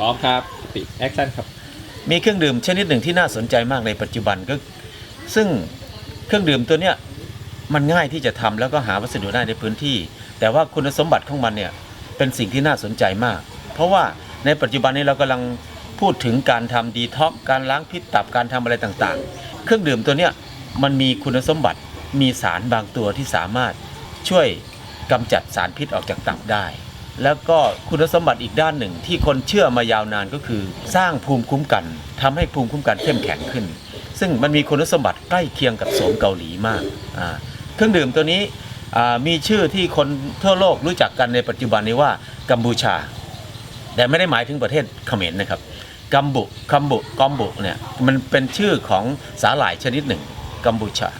พร้อมครับปิดแอคชั่นครับมีเครื่องดื่มชนิดหนึ่งที่น่าสนใจมากในปัจจุบันก็ ซึ่งเครื่องดื่มตัวเนี้ยมันง่ายที่จะทำแล้วก็หาวัสดุได้ในพื้นที่ แต่ว่าคุณสมบัติของมันเนี่ยเป็นสิ่งที่น่าสนใจมาก เพราะว่าในปัจจุบันนี้เรากำลังพูดถึงการทำดีท็อกการล้างพิษตับการทำอะไรต่างๆ เครื่องดื่มตัวเนี้ยมันมีคุณสมบัติมีสารบางตัวที่สามารถช่วยกำจัดสารพิษออกจากตับได้ แล้วก็คุณสมบัติอีกด้านหนึ่งที่คนเชื่อมายาวนานก็คือ สร้างภูมิคุ้มกันทำให้ภูมิคุ้มกันเข้มแข็งขึ้น ซึ่งมันมีคุณสมบัติใกล้เคียงกับโสมเกาหลีมาก เครื่องดื่มตัวนี้มีชื่อที่คนทั่วโลกรู้จักกันในปัจจุบันนี้ว่ากัมพูชา แต่ไม่ได้หมายถึงประเทศเขมรนะครับกัมบุกัมบุกัมบุเนี่ยมันเป็นชื่อของสาหร่ายชนิดหนึ่งกัมพูช่า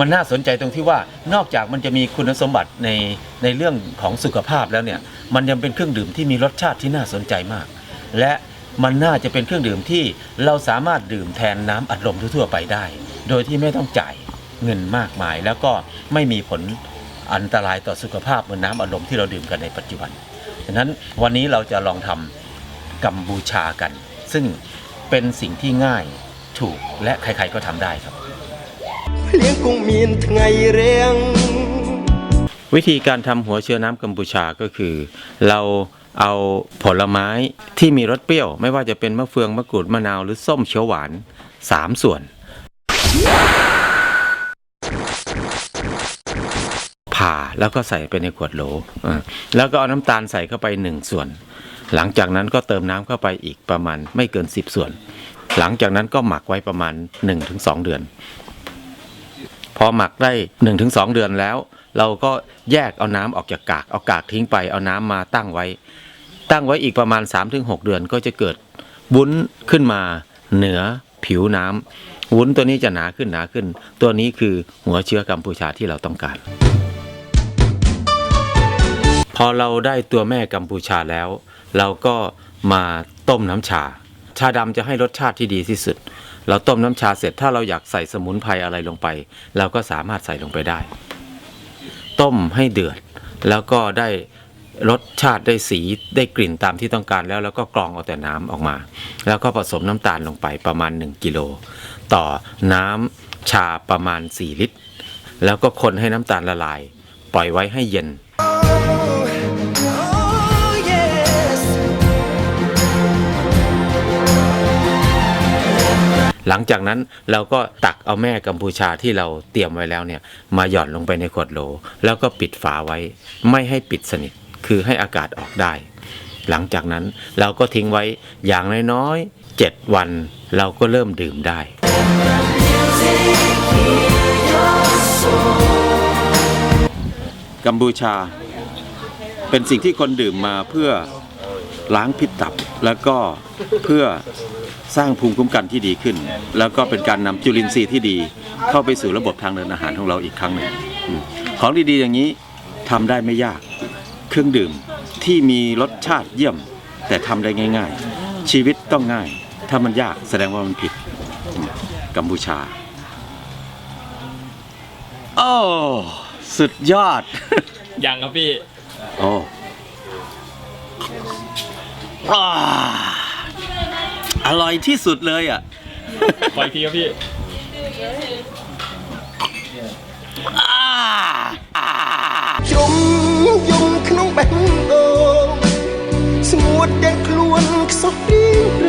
มันน่าสนใจตรงที่ว่านอกจากมันจะมีคุณสมบัติในในเรื่องของสุขภาพแล้วเนี่ยมันยังเป็นเครื่องดื่มที่มีรสชาติที่น่าสนใจมาก และมันน่าจะเป็นเครื่องดื่มที่เราสามารถดื่มแทนน้ำอัดลมทั่วๆไปได้ โดยที่ไม่ต้องจ่ายเงินมากมาย แล้วก็ไม่มีผลอันตรายต่อสุขภาพเหมือนน้ำอัดลมที่เราดื่มกันในปัจจุบันฉะนั้นวันนี้เราจะลองทำกัมพูชากัน ซึ่งเป็นสิ่งที่ง่ายถูกและใครๆก็ทำได้ครับ เลี้ยงกุ้งมีนไงเรียง วิธีการทำหัวเชื้อน้ำกัมพูชาก็คือ เราเอาผลไม้ที่มีรสเปรี้ยว ไม่ว่าจะเป็นมะเฟืองมะกรูดมะนาวหรือส้มเขียวหวาน 3 ส่วน ผ่าแล้วก็ใส่ไปในขวดโหลแล้วก็เอาน้ำตาลใส่เข้าไป 1 ส่วน หลังจากนั้นก็เติมน้ำเข้าไปอีกประมาณไม่เกิน 10 ส่วน หลังจากนั้นก็หมักไว้ประมาณ 1-2 เดือน อหมักได้ 1-2 เดือนแล้ว เราก็แยกเอาน้ำออกจากกาก เอากากทิ้งไปเอาน้ำมาตั้งไว้ ตั้งไว้อีกประมาณ 3-6 เดือนก็จะเกิดวุ้นขึ้นมาเหนือผิวน้ำวุ้นตัวนี้จะหนาขึ้นหนาขึ้น ตัวนี้คือหัวเชื้อกัมพูชาที่เราต้องการ พอเราได้ตัวแม่กัมพูชาแล้ว เราก็มาต้มน้ำชา ชาดำจะให้รสชาติที่ดีที่สุด เราต้มน้ำชาเสร็จถ้าเราอยากใส่สมุนไพรอะไรลงไป เราก็สามารถใส่ลงไปได้ ต้มให้เดือด แล้วก็ได้รสชาติได้สีได้กลิ่นตามที่ต้องการแล้ว แล้วก็กรองเอาแต่น้ำออกมา แล้วก็ผสมน้ำตาลลงไปประมาณ 1กิโลต่อน้ำชาประมาณ 4 ลิตร แล้วก็คนให้น้ำตาลละลาย ปล่อยไว้ให้เย็น หลังจากนั้นเราก็ตักเอาแม่กัมพูชาที่เราเตรียมไว้แล้วเนี่ยมาหย่อนลงไปในขวดโหล แล้วก็ปิดฝาไว้ ไม่ให้ปิดสนิทคือให้อากาศออกได้ หลังจากนั้นเราก็ทิ้งไว้อย่างน้อยๆเจ็ดวัน เราก็เริ่มดื่มได้ กัมพูชา เป็นสิ่งที่คนดื่มมาเพื่อ ล้างพิษตับ แล้วก็เพื่อสร้างภูมิคุ้มกันที่ดีขึ้น แล้วก็เป็นการนำจุลินทรีย์ที่ดี เข้าไปสู่ระบบทางเดินอาหารของเราอีกครั้งหนึ่งอืมของดีๆอย่างนี้ทำได้ไม่ยาก เครื่องดื่มที่มีรสชาติเยี่ยม แต่ทำได้ง่าย ๆ ชีวิตต้องง่าย ถ้ามันยากแสดงว่ามันผิดอืมกัมพูชา โอ้ สุดยอด ยังครับพี่ โอ้ อ่าอร่อยที่สุดเลยอ่ะ ปล่อยทีครับพี่ อ่าอ่า ជ្រុំយំក្នុងបេះដូងស្ងួតទាំងខ្លួនខ្សោះព្រា